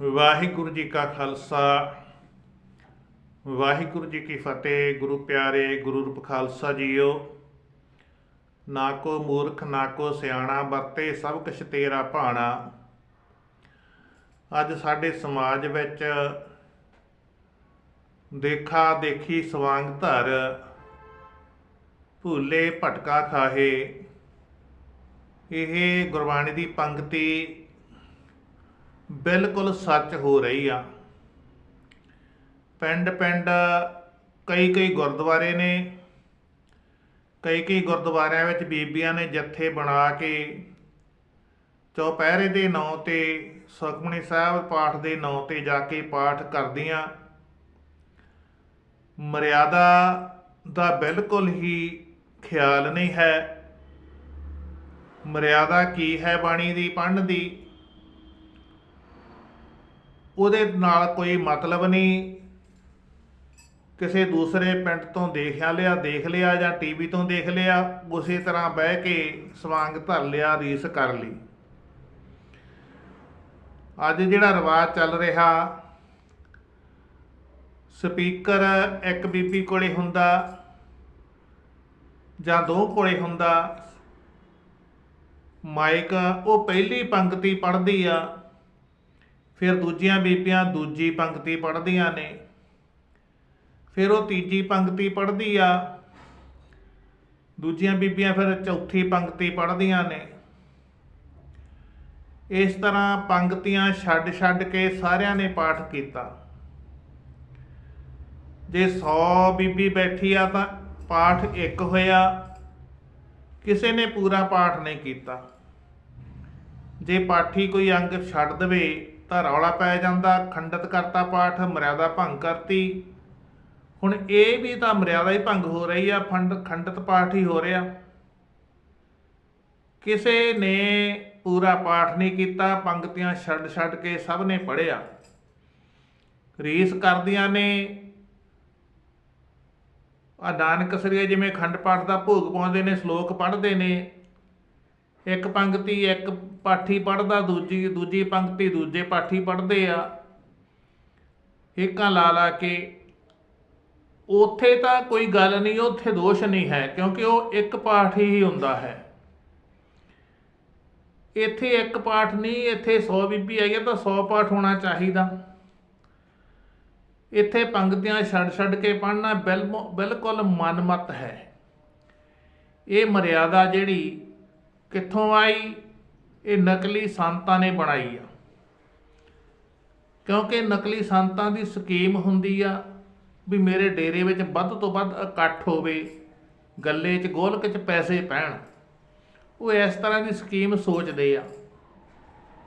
ਵਾਹਿਗੁਰੂ ਜੀ ਕਾ ਖਾਲਸਾ। ਵਾਹਿਗੁਰੂ ਜੀ ਕੀ ਫਤਿਹ, ਗੁਰੂ ਪਿਆਰੇ, ਗੁਰੂ ਰੂਪ ਖਾਲਸਾ ਜੀਓ। ਨਾ ਕੋ ਮੂਰਖ, ਨਾ ਕੋ ਸਿਆਣਾ, ਵਰਤੇ ਸਭ ਕੁਛ ਤੇਰਾ ਭਾਣਾ। ਅੱਜ ਸਾਡੇ ਸਮਾਜ ਵਿੱਚ ਦੇਖਾ ਦੇਖੀ ਸਵਾਂਗ ਧਰ, ਭੂਲੇ ਭਟਕਾ ਖਾਹੇ। ਇਹ ਗੁਰਬਾਣੀ ਦੀ ਪੰਕਤੀ ਬਿਲਕੁਲ ਸੱਚ ਹੋ ਰਹੀ ਆ। ਪਿੰਡ ਪਿੰਡ ਕਈ ਕਈ ਗੁਰਦੁਆਰੇ ਨੇ, ਕਈ ਕਈ ਗੁਰਦੁਆਰਿਆਂ ਵਿੱਚ ਬੀਬੀਆਂ ਨੇ ਜੱਥੇ ਬਣਾ ਕੇ ਚੌਪਹਿਰੇ ਦੇ ਨਾਂ ਤੇ, ਸੁਖਮਨੀ ਸਾਹਿਬ ਪਾਠ ਦੇ ਨਾਂ ਤੇ ਜਾ ਕੇ ਪਾਠ ਕਰਦੀਆਂ। ਮਰਿਆਦਾ ਦਾ ਬਿਲਕੁਲ ਹੀ ਖਿਆਲ ਨਹੀਂ ਹੈ। ਮਰਿਆਦਾ ਕੀ ਹੈ ਬਾਣੀ ਦੀ, ਪੜ੍ਹਨ ਦੀ? ਉਹਦੇ ਨਾਲ ਕੋਈ ਮਤਲਬ ਨਹੀਂ। ਕਿਸੇ ਦੂਸਰੇ ਪਿੰਡ ਤੋਂ ਦੇਖਿਆ ਲਿਆ, ਦੇਖ ਲਿਆ ਜਾਂ ਟੀਵੀ ਤੋਂ ਦੇਖ ਲਿਆ, ਉਸੇ ਤਰ੍ਹਾਂ ਬਹਿ ਕੇ ਸਵਾਂਗ ਧਰ ਲਿਆ, ਰੀਸ ਕਰ ਲਈ। ਅੱਜ ਜਿਹੜਾ ਰਿਵਾਜ ਚੱਲ ਰਿਹਾ, ਸਪੀਕਰ ਇੱਕ ਬੀਬੀ ਕੋਲੇ ਹੁੰਦਾ ਜਾਂ ਦੋ ਕੋਲੇ ਹੁੰਦਾ, ਮਾਈਕ ਉਹ ਪਹਿਲੀ ਪੰਕਤੀ ਪੜ੍ਹਦੀ ਆ। ਫਿਰ ਦੂਜੀਆਂ ਬੀਬੀਆਂ ਦੂਜੀ ਪੰਕਤੀ ਪੜ੍ਹਦੀਆਂ ਨੇ। ਫਿਰ ਉਹ ਤੀਜੀ ਪੰਕਤੀ ਪੜ੍ਹਦੀ ਆ। ਦੂਜੀਆਂ ਬੀਬੀਆਂ ਫਿਰ ਚੌਥੀ ਪੰਕਤੀ ਪੜ੍ਹਦੀਆਂ ਨੇ। ਇਸ ਤਰ੍ਹਾਂ ਪੰਕਤੀਆਂ ਛੱਡ ਛੱਡ ਕੇ ਸਾਰਿਆਂ ਨੇ ਪਾਠ ਕੀਤਾ। ਜੇ 100 ਬੀਬੀ ਬੈਠੀ ਆ ਤਾਂ ਪਾਠ ਇੱਕ ਹੋਇਆ। ਕਿਸੇ ਨੇ ਪੂਰਾ ਪਾਠ ਨਹੀਂ ਕੀਤਾ। ਜੇ ਪਾਠੀ ਕੋਈ ਅੰਗ ਛੱਡ ਦੇਵੇ ਤਾਂ ਰੌਲਾ ਪੈ ਜਾਂਦਾ, ਖੰਡਿਤ ਕਰਤਾ ਪਾਠ, ਮਰਿਆਦਾ ਭੰਗ ਕਰਤੀ। ਹੁਣ ਇਹ ਵੀ ਤਾਂ ਮਰਿਆਦਾ ਹੀ ਭੰਗ ਹੋ ਰਹੀ ਆ, ਫੰਡ, ਖੰਡਿਤ ਪਾਠ ਹੀ ਹੋ ਰਿਹਾ। ਕਿਸੇ ਨੇ ਪੂਰਾ ਪਾਠ ਨਹੀਂ ਕੀਤਾ, ਪੰਕਤੀਆਂ ਛੱਡ ਛੱਡ ਕੇ ਸਭ ਨੇ ਪੜਿਆ ਰੀਸ ਕਰਦੀਆਂ ਨੇ। ਆ ਨਾਨਕ ਸਰੀਆ ਜਿਵੇਂ ਖੰਡ ਪਾਠ ਦਾ ਭੋਗ ਪਾਉਂਦੇ ਨੇ, ਸ਼ਲੋਕ ਪੜ੍ਹਦੇ ਨੇ। ਇੱਕ ਪੰਕਤੀ, ਇੱਕ ਪਾਠੀ ਪੜ੍ਹਦਾ, ਦੂਜੀ ਦੂਜੀ ਪੰਕਤੀ, ਦੂਜੇ ਪਾਠੀ ਪੜ੍ਹਦੇ ਆ। ਏਕਾਂ ਲਾ ਲਾ ਕੇ। ਉੱਥੇ ਤਾਂ ਕੋਈ ਗੱਲ ਨਹੀਂ, ਉੱਥੇ ਦੋਸ਼ ਨਹੀਂ ਹੈ, ਕਿਉਂਕਿ ਉਹ ਇੱਕ ਪਾਠ ਹੀ ਹੁੰਦਾ ਹੈ। ਇੱਥੇ ਇੱਕ ਪਾਠ ਨਹੀਂ, ਇੱਥੇ 100 ਬੀਬੀ ਆਈ ਹੈ ਤਾਂ 100 ਪਾਠ ਹੋਣਾ ਚਾਹੀਦਾ। ਇੱਥੇ ਪੰਕਤੀਆਂ ਛੱਡ ਛੱਡ ਕੇ ਪੜ੍ਹਨਾ ਬਿਲਕੁਲ ਮਨਮਤ ਹੈ। ਇਹ ਮਰਿਆਦਾ ਜਿਹੜੀ ਕਿੱਥੋਂ ਆਈ? ਇਹ ਨਕਲੀ ਸੰਤਾਂ ਨੇ ਬਣਾਈ ਆ। ਕਿਉਂਕਿ ਨਕਲੀ ਸੰਤਾਂ ਦੀ ਸਕੀਮ ਹੁੰਦੀ ਆ ਵੀ ਮੇਰੇ ਡੇਰੇ ਵਿੱਚ ਵੱਧ ਤੋਂ ਵੱਧ ਇਕੱਠ ਹੋਵੇ, ਗੱਲੇ 'ਚ ਗੋਲਕ 'ਚ ਪੈਸੇ ਪੈਣ। ਉਹ ਇਸ ਤਰ੍ਹਾਂ ਦੀ ਸਕੀਮ ਸੋਚਦੇ ਆ।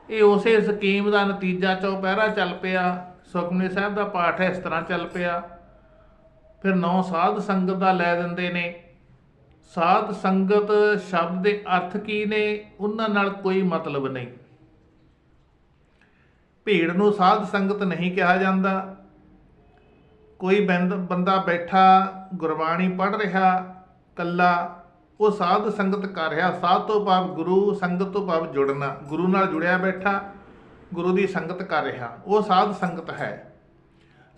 ਇਹ ਉਸੇ ਸਕੀਮ ਦਾ ਨਤੀਜਾ ਚੌਪਹਿਰਾ ਚੱਲ ਪਿਆ, ਸੁਖਮਨੀ ਸਾਹਿਬ ਦਾ ਪਾਠ ਇਸ ਤਰ੍ਹਾਂ ਚੱਲ ਪਿਆ। ਫਿਰ ਨੌ ਸਾਧ ਸੰਗਤ ਦਾ ਲੈ ਦਿੰਦੇ ਨੇ। ਸਾਧ ਸੰਗਤ ਸ਼ਬਦ ਦੇ ਅਰਥ ਕੀ ਨੇ? ਉਹਨਾਂ ਨਾਲ ਕੋਈ ਮਤਲਬ ਨਹੀਂ। ਭੀੜ ਨੂੰ ਸਾਧ ਸੰਗਤ ਨਹੀਂ ਕਿਹਾ ਜਾਂਦਾ। ਕੋਈ ਬੰਦ- ਬੰਦਾ ਬੈਠਾ, ਗੁਰਬਾਣੀ ਪੜ੍ਹ ਰਿਹਾ ਕੱਲਾ ਉਹ ਸਾਧ ਸੰਗਤ ਕਰ ਰਿਹਾ। ਸਾਧ ਤੋਂ ਭਾਵ ਗੁਰੂ, ਸੰਗਤ ਤੋਂ ਭਾਵ ਜੁੜਨਾ। ਗੁਰੂ ਨਾਲ ਜੁੜਿਆ ਬੈਠਾ, ਗੁਰੂ ਦੀ ਸੰਗਤ ਕਰ ਰਿਹਾ। ਉਹ ਸਾਧ ਸੰਗਤ ਹੈ।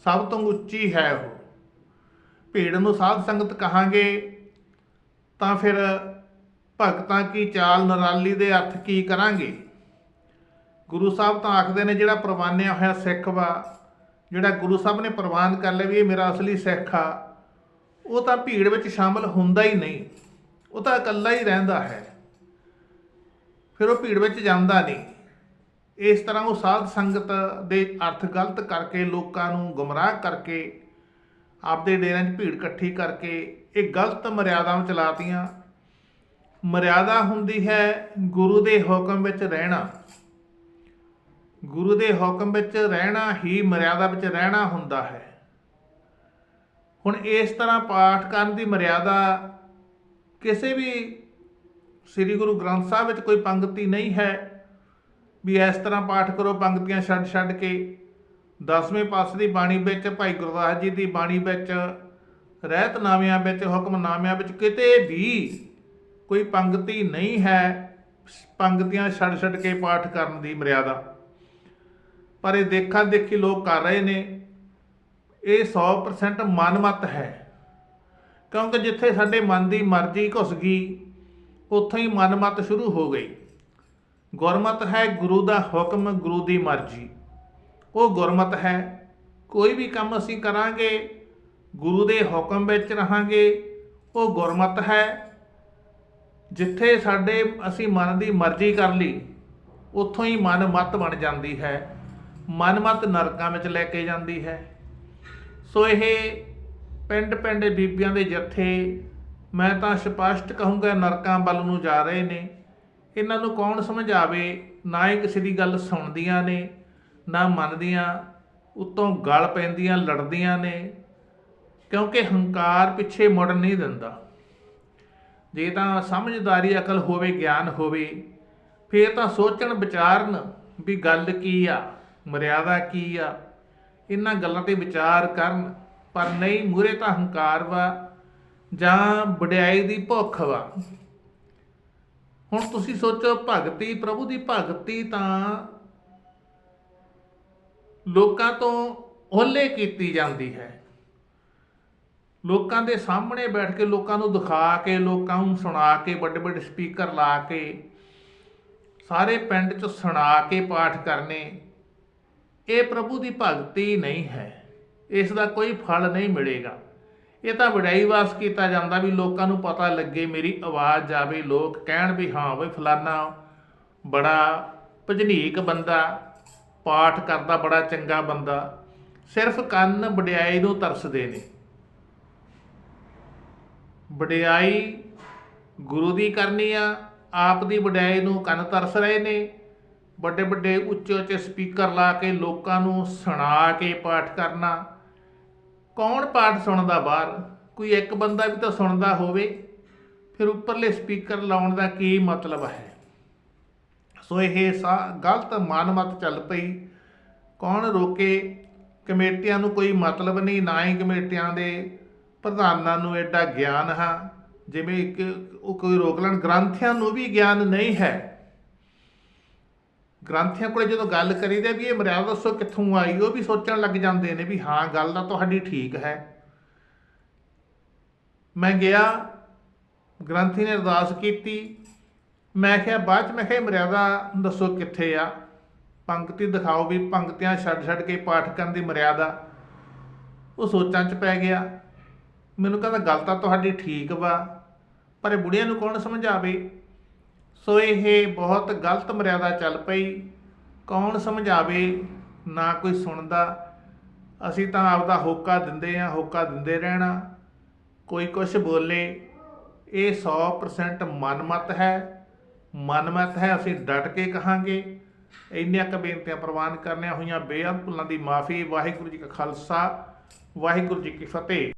ਸਭ ਤੋਂ ਉੱਚੀ ਹੈ ਉਹ। ਭੀੜ ਨੂੰ ਸਾਧ ਸੰਗਤ ਕਹਾਂਗੇ। ਤਾਂ ਫਿਰ ਭਗਤਾਂ ਕੀ ਚਾਲ ਨਰਾਲੀ ਦੇ ਅਰਥ ਕੀ ਕਰਾਂਗੇ? ਗੁਰੂ ਸਾਹਿਬ ਤਾਂ ਆਖਦੇ ਨੇ ਜਿਹੜਾ ਪ੍ਰਵਾਨਿਆ ਹੋਇਆ ਸਿੱਖ ਵਾ, ਜਿਹੜਾ ਗੁਰੂ ਸਾਹਿਬ ਨੇ ਪ੍ਰਵਾਨ ਕਰ ਲਿਆ ਵੀ ਇਹ ਮੇਰਾ ਅਸਲੀ ਸਿੱਖ ਆ, ਉਹ ਤਾਂ ਭੀੜ ਵਿੱਚ ਸ਼ਾਮਲ ਹੁੰਦਾ ਹੀ ਨਹੀਂ, ਉਹ ਤਾਂ ਇਕੱਲਾ ਹੀ ਰਹਿੰਦਾ ਹੈ। ਫਿਰ ਉਹ ਭੀੜ ਵਿੱਚ ਜਾਂਦਾ ਨਹੀਂ। ਇਸ ਤਰ੍ਹਾਂ ਉਹ ਸਾਧ ਸੰਗਤ ਦੇ ਅਰਥ ਗਲਤ ਕਰਕੇ ਲੋਕਾਂ ਨੂੰ ਗੁੰਮਰਾਹ ਕਰਕੇ ਆਪਦੇ ਡੇਰਿਆਂ 'ਚ ਭੀੜ ਇਕੱਠੀ ਕਰਕੇ ਇਹ ਗਲਤ ਮਰਿਆਦਾਵਾਂ ਚਲਾਤੀਆਂ। ਮਰਿਆਦਾ ਹੁੰਦੀ ਹੈ ਗੁਰੂ ਦੇ ਹੁਕਮ ਵਿੱਚ ਰਹਿਣਾ। ਗੁਰੂ ਦੇ ਹੁਕਮ ਵਿੱਚ ਰਹਿਣਾ ਹੀ ਮਰਿਆਦਾ ਵਿੱਚ ਰਹਿਣਾ ਹੁੰਦਾ ਹੈ। ਹੁਣ ਇਸ ਤਰ੍ਹਾਂ ਪਾਠ ਕਰਨ ਦੀ ਮਰਿਆਦਾ ਕਿਸੇ ਵੀ ਸ੍ਰੀ ਗੁਰੂ ਗ੍ਰੰਥ ਸਾਹਿਬ ਵਿੱਚ ਕੋਈ ਪੰਕਤੀ ਨਹੀਂ ਹੈ ਵੀ ਇਸ ਤਰ੍ਹਾਂ ਪਾਠ ਕਰੋ, ਪੰਕਤੀਆਂ ਛੱਡ ਛੱਡ ਕੇ ਦਸਵੇਂ ਪਾਸੇ ਦੀ ਬਾਣੀ ਵਿੱਚ ਭਾਈ ਗੁਰਦਾਸ ਜੀ ਦੀ ਬਾਣੀ ਵਿੱਚ ਰਹਿਤਨਾਮਿਆਂ ਵਿੱਚ, ਹੁਕਮਨਾਮਿਆਂ ਵਿੱਚ ਕਿਤੇ ਵੀ ਕੋਈ ਪੰਕਤੀ ਨਹੀਂ ਹੈ, ਪੰਕਤੀਆਂ ਛੱਡ ਛੱਡ ਕੇ ਪਾਠ ਕਰਨ ਦੀ ਮਰਿਆਦਾ। ਪਰ ਇਹ ਦੇਖਾ ਦੇਖੀ ਲੋਕ ਕਰ ਰਹੇ ਨੇ, ਇਹ 100% ਮਨਮਤ ਹੈ। ਕਿਉਂਕਿ ਜਿੱਥੇ ਸਾਡੇ ਮਨ ਦੀ ਮਰਜ਼ੀ ਘੁਸ ਗਈ, ਉੱਥੋਂ ਹੀ ਮਨਮਤ ਸ਼ੁਰੂ ਹੋ ਗਈ। ਗੁਰਮਤ ਹੈ ਗੁਰੂ ਦਾ ਹੁਕਮ, ਗੁਰੂ ਦੀ ਮਰਜ਼ੀ। ਉਹ ਗੁਰਮਤ ਹੈ। ਕੋਈ ਵੀ ਕੰਮ ਅਸੀਂ ਕਰਾਂਗੇ, ਗੁਰੂ ਦੇ ਹੁਕਮ ਵਿੱਚ ਰਹਾਂਗੇ, ਉਹ ਗੁਰਮਤ ਹੈ। ਜਿੱਥੇ ਸਾਡੇ, ਅਸੀਂ ਮਨ ਦੀ ਮਰਜ਼ੀ ਕਰ ਲਈ, ਉੱਥੋਂ ਹੀ ਮਨ ਮਤ ਬਣ ਜਾਂਦੀ ਹੈ। ਮਨ ਮਨਮਤ ਨਰਕਾਂ ਵਿੱਚ ਲੈ ਕੇ ਜਾਂਦੀ ਹੈ। ਸੋ ਇਹ ਪਿੰਡ ਪਿੰਡ ਬੀਬੀਆਂ ਦੇ ਜੱਥੇ, ਮੈਂ ਤਾਂ ਸਪਸ਼ਟ ਕਹੂੰਗਾ ਨਰਕਾਂ ਵੱਲ ਨੂੰ ਜਾ ਰਹੇ ਨੇ। ਇਹਨਾਂ ਨੂੰ ਕੌਣ ਸਮਝਾਵੇ? ਨਾ ਹੀ ਕਿਸੇ ਦੀ ਗੱਲ ਸੁਣਦੀਆਂ ਨੇ। ਨਾ ਮੰਨਦੀਆਂ, ਉੱਤੋਂ ਗਲ ਪੈਂਦੀਆਂ, ਲੜਦੀਆਂ ਨੇ, ਕਿਉਂਕਿ ਹੰਕਾਰ ਪਿੱਛੇ ਮੁੜ ਨਹੀਂ ਦਿੰਦਾ। ਜੇ ਤਾਂ ਸਮਝਦਾਰੀ, ਅਕਲ ਹੋਵੇ, ਗਿਆਨ ਹੋਵੇ, ਫਿਰ ਤਾਂ ਸੋਚਣ ਵਿਚਾਰਨ ਵੀ ਗੱਲ ਕੀ ਆ, ਮਰਿਆਦਾ ਕੀ ਆ, ਇਹਨਾਂ ਗੱਲਾਂ ਤੇ ਵਿਚਾਰ ਕਰਨ, ਪਰ ਨਹੀਂ ਮੂਰੇ ਤਾਂ ਹੰਕਾਰ ਵਾ, ਜਾਂ ਵਡਿਆਈ ਦੀ ਭੁੱਖ ਵਾ। ਹੁਣ ਤੁਸੀਂ ਸੋਚੋ, ਭਗਤੀ, ਪ੍ਰਭੂ ਦੀ ਭਗਤੀ ਤਾਂ ਲੋਕਾਂ ਤੋਂ ਓਹਲੇ ਕੀਤੀ ਜਾਂਦੀ ਹੈ। ਲੋਕਾਂ ਦੇ ਸਾਹਮਣੇ ਬੈਠ ਕੇ ਲੋਕਾਂ ਨੂੰ ਦਿਖਾ ਕੇ, ਲੋਕਾਂ ਨੂੰ ਸੁਣਾ ਕੇ, ਵੱਡੇ ਵੱਡੇ ਸਪੀਕਰ ਲਾ ਕੇ, ਸਾਰੇ ਪਿੰਡ 'ਚ ਸੁਣਾ ਕੇ ਪਾਠ ਕਰਨੇ, ਇਹ ਪ੍ਰਭੂ ਦੀ ਭਗਤੀ ਨਹੀਂ ਹੈ। ਇਸ ਦਾ ਕੋਈ ਫਲ ਨਹੀਂ ਮਿਲੇਗਾ। ਇਹ ਤਾਂ ਵਡਾਈ ਵਾਸ ਕੀਤਾ ਜਾਂਦਾ ਵੀ ਲੋਕਾਂ ਨੂੰ ਪਤਾ ਲੱਗੇ ਮੇਰੀ ਆਵਾਜ਼ ਜਾਵੇ ਲੋਕ ਕਹਿਣ ਵੀ ਹਾਂ ਬਈ ਫਲਾਨਾ ਬੜਾ ਭਜਨੀਕ ਬੰਦਾ ਪਾਠ ਕਰਦਾ ਬੜਾ ਚੰਗਾ ਬੰਦਾ, ਸਿਰਫ ਕੰਨ ਵਡਿਆਈ ਨੂੰ ਤਰਸਦੇ ਨੇ। ਵਡਿਆਈ ਗੁਰੂ ਦੀ ਕਰਨੀ ਆ, ਆਪ ਦੀ ਵਡਿਆਈ ਨੂੰ ਕੰਨ ਤਰਸ ਰਹੇ ਨੇ। ਵੱਡੇ ਵੱਡੇ ਉੱਚੇ ਉੱਚੇ ਸਪੀਕਰ ਲਾ ਕੇ ਲੋਕਾਂ ਨੂੰ ਸੁਣਾ ਕੇ ਪਾਠ ਕਰਨਾ। ਕੌਣ ਪਾਠ ਸੁਣਦਾ ਬਾਹਰ? ਕੋਈ ਇੱਕ ਬੰਦਾ ਵੀ ਤਾਂ ਸੁਣਦਾ ਹੋਵੇ। ਫਿਰ ਉੱਪਰਲੇ ਸਪੀਕਰ ਲਾਉਣ ਦਾ ਕੀ ਮਤਲਬ ਹੈ? ਸੋ ਇਹ ਸਾ, ਗਲਤ ਮਨਮਤ ਚੱਲ ਪਈ। ਕੌਣ ਰੋਕੇ? ਕਮੇਟੀਆਂ ਨੂੰ ਕੋਈ ਮਤਲਬ ਨਹੀਂ, ਨਾ ਹੀ ਕਮੇਟੀਆਂ ਦੇ ਪ੍ਰਧਾਨਾਂ ਨੂੰ ਐਡਾ ਗਿਆਨ ਹੈ। ਜਿਵੇਂ ਇੱਕ, ਉਹ ਕੋਈ ਰੋਕ ਲੈਣ। ਗ੍ਰੰਥੀਆਂ ਨੂੰ ਵੀ ਗਿਆਨ ਨਹੀਂ ਹੈ। ਗ੍ਰੰਥੀਆਂ ਕੋਲੇ ਜਦੋਂ ਗੱਲ ਕਰੀਦੇ ਵੀ ਇਹ ਮਰਿਆਦਾ ਦੱਸੋ ਕਿੱਥੋਂ ਆਈ, ਉਹ ਵੀ ਸੋਚਣ ਲੱਗ ਜਾਂਦੇ ਨੇ ਵੀ ਹਾਂ, ਗੱਲ ਤਾਂ ਤੁਹਾਡੀ ਠੀਕ ਹੈ। ਮੈਂ ਗਿਆ, ਗ੍ਰੰਥੀ ਨੇ ਅਰਦਾਸ ਕੀਤੀ। ਮੈਂ ਕਿਹਾ, ਬਾਅਦ ਚ ਮੈਂ ਕਿਹਾ, ਇਹ ਮਰਿਆਦਾ ਦੱਸੋ ਕਿੱਥੇ ਆ? ਪੰਕਤੀ ਦਿਖਾਓ ਵੀ ਪੰਕਤੀਆਂ ਛੱਡ ਛੱਡ ਕੇ ਪਾਠ ਕਰਨ ਦੀ ਮਰਿਆਦਾ। ਉਹ ਸੋਚਾਂ ਚ ਪੈ ਗਿਆ। ਮੈਨੂੰ ਕਹਿੰਦਾ, ਗੱਲ ਤਾਂ ਤੁਹਾਡੀ ਠੀਕ ਵਾ, ਪਰ ਇਹ ਬੁੜੀਆਂ ਨੂੰ ਕੌਣ ਸਮਝਾਵੇ? ਸੋ ਇਹ ਬਹੁਤ ਗਲਤ ਮਰਿਆਦਾ ਚੱਲ ਪਈ। ਕੌਣ ਸਮਝਾਵੇ? ਨਾ ਕੋਈ ਸੁਣਦਾ। ਅਸੀਂ ਤਾਂ ਆਪਦਾ ਹੋਕਾ ਦਿੰਦੇ ਆ ਹੋਕਾ ਦਿੰਦੇ ਰਹਿਣਾ। ਕੋਈ ਕੁਝ ਬੋਲੇ, ਇਹ 100% ਮਨਮਤ ਹੈ। ਮਨਮਤ ਹੈ, ਅਸੀਂ ਡਟ ਕੇ ਕਹਾਂਗੇ। ਇੰਨੀਆਂ ਕੁ ਬੇਨਤੀਆਂ ਪ੍ਰਵਾਨ ਕਰਨੀਆਂ ਹੋਈਆਂ, ਬੇਅੰਤ ਭੁੱਲਾਂ ਦੀ ਮਾਫੀ, ਵਾਹਿਗੁਰੂ ਜੀ ਕਾ ਖਾਲਸਾ, ਵਾਹਿਗੁਰੂ ਜੀ ਕੀ ਫਤਿਹ।